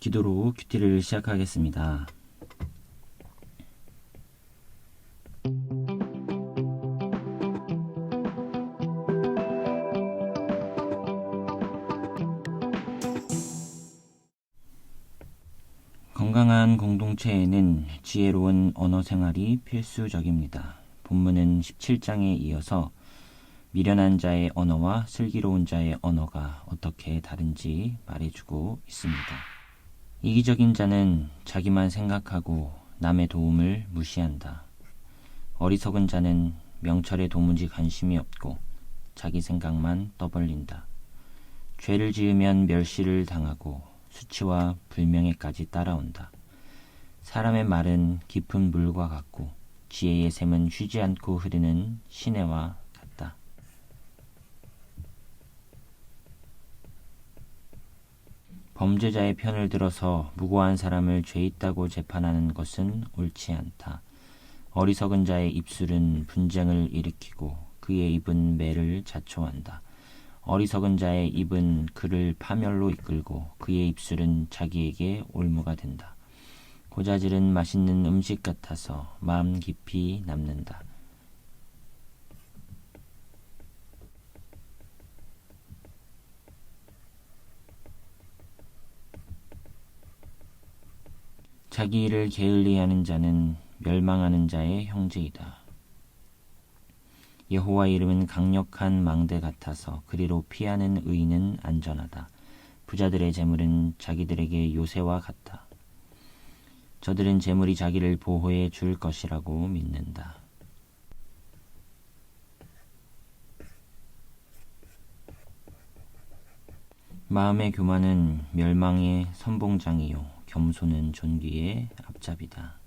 기도로 큐티를 시작하겠습니다. 건강한 공동체에는 지혜로운 언어 생활이 필수적입니다. 본문은 17장에 이어서 미련한 자의 언어와 슬기로운 자의 언어가 어떻게 다른지 말해주고 있습니다. 이기적인 자는 자기만 생각하고 남의 도움을 무시한다. 어리석은 자는 명철에 도무지 관심이 없고 자기 생각만 떠벌린다. 죄를 지으면 멸시를 당하고 수치와 불명예까지 따라온다. 사람의 말은 깊은 물과 같고 지혜의 샘은 쉬지 않고 흐르는 시내와 같다. 범죄자의 편을 들어서 무고한 사람을 죄 있다고 재판하는 것은 옳지 않다. 어리석은 자의 입술은 분쟁을 일으키고 그의 입은 매를 자초한다. 어리석은 자의 입은 그를 파멸로 이끌고 그의 입술은 자기에게 올무가 된다. 고자질은 맛있는 음식 같아서 마음 깊이 남는다. 자기 일을 게을리하는 자는 멸망하는 자의 형제이다. 여호와 이름은 강력한 망대 같아서 그리로 피하는 의인은 안전하다. 부자들의 재물은 자기들에게 요새와 같다. 저들은 재물이 자기를 보호해 줄 것이라고 믿는다. 마음의 교만은 멸망의 선봉장이요 겸손은 존귀의 앞잡이다.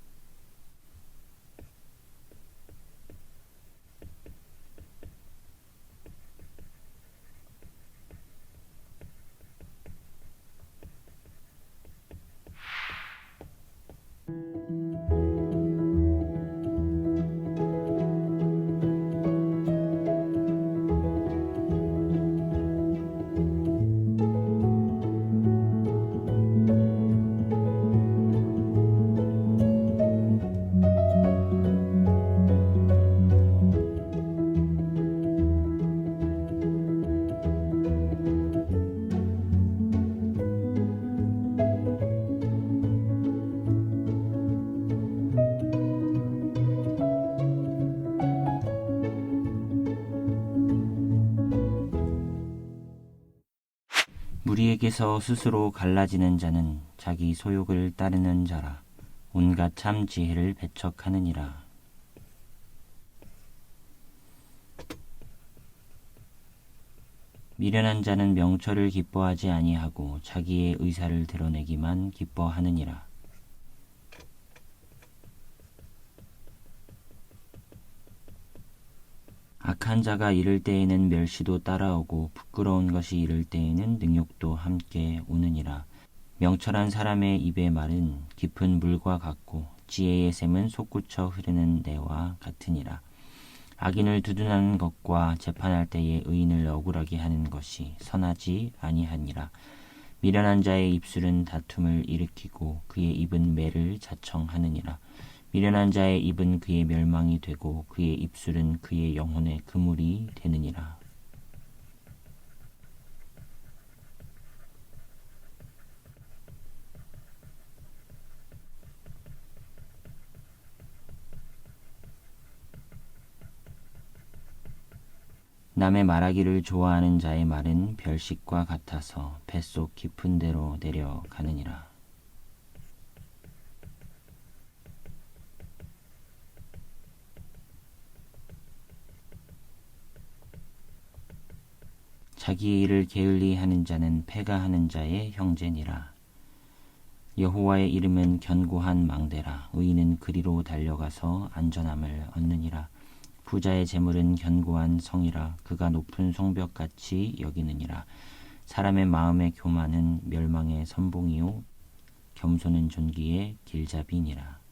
무리에게서 스스로 갈라지는 자는 자기 소욕을 따르는 자라 온갖 참 지혜를 배척하느니라. 미련한 자는 명철을 기뻐하지 아니하고 자기의 의사를 드러내기만 기뻐하느니라. 악한 자가 이를 때에는 멸시도 따라오고 부끄러운 것이 이를 때에는 능욕도 함께 오느니라. 명철한 사람의 입의 말은 깊은 물과 같고 지혜의 샘은 솟구쳐 흐르는 내와 같으니라. 악인을 두둔하는 것과 재판할 때에 의인을 억울하게 하는 것이 선하지 아니하니라. 미련한 자의 입술은 다툼을 일으키고 그의 입은 매를 자청하느니라. 미련한 자의 입은 그의 멸망이 되고 그의 입술은 그의 영혼의 그물이 되느니라. 남의 말하기를 좋아하는 자의 말은 별식과 같아서 뱃속 깊은 데로 내려가느니라. 자기 일을 게을리 하는 자는 패가 하는 자의 형제니라. 여호와의 이름은 견고한 망대라. 의인은 그리로 달려가서 안전함을 얻느니라. 부자의 재물은 견고한 성이라. 그가 높은 성벽같이 여기느니라. 사람의 마음의 교만은 멸망의 선봉이요 겸손은 존귀의 길잡이니라.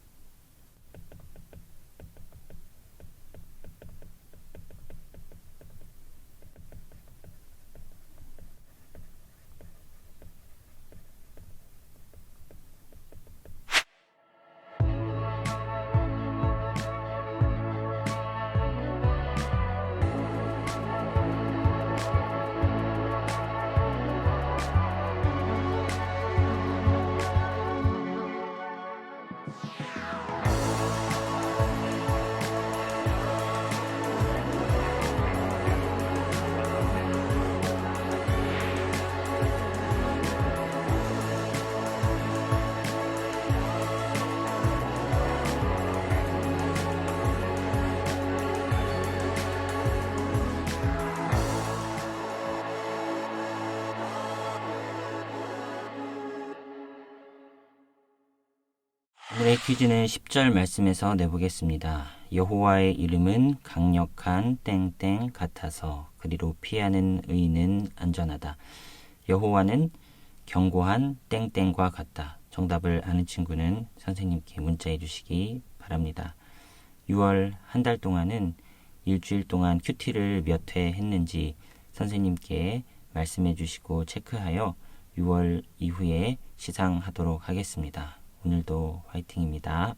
오늘의 퀴즈는 10절 말씀에서 내보겠습니다. 여호와의 이름은 강력한 땡땡 같아서 그리로 피하는 의는 안전하다. 여호와는 견고한 땡땡과 같다. 정답을 아는 친구는 선생님께 문자해 주시기 바랍니다. 6월 한 달 동안은 일주일 동안 큐티를 몇 회 했는지 선생님께 말씀해 주시고 체크하여 6월 이후에 시상하도록 하겠습니다. 오늘도 화이팅입니다.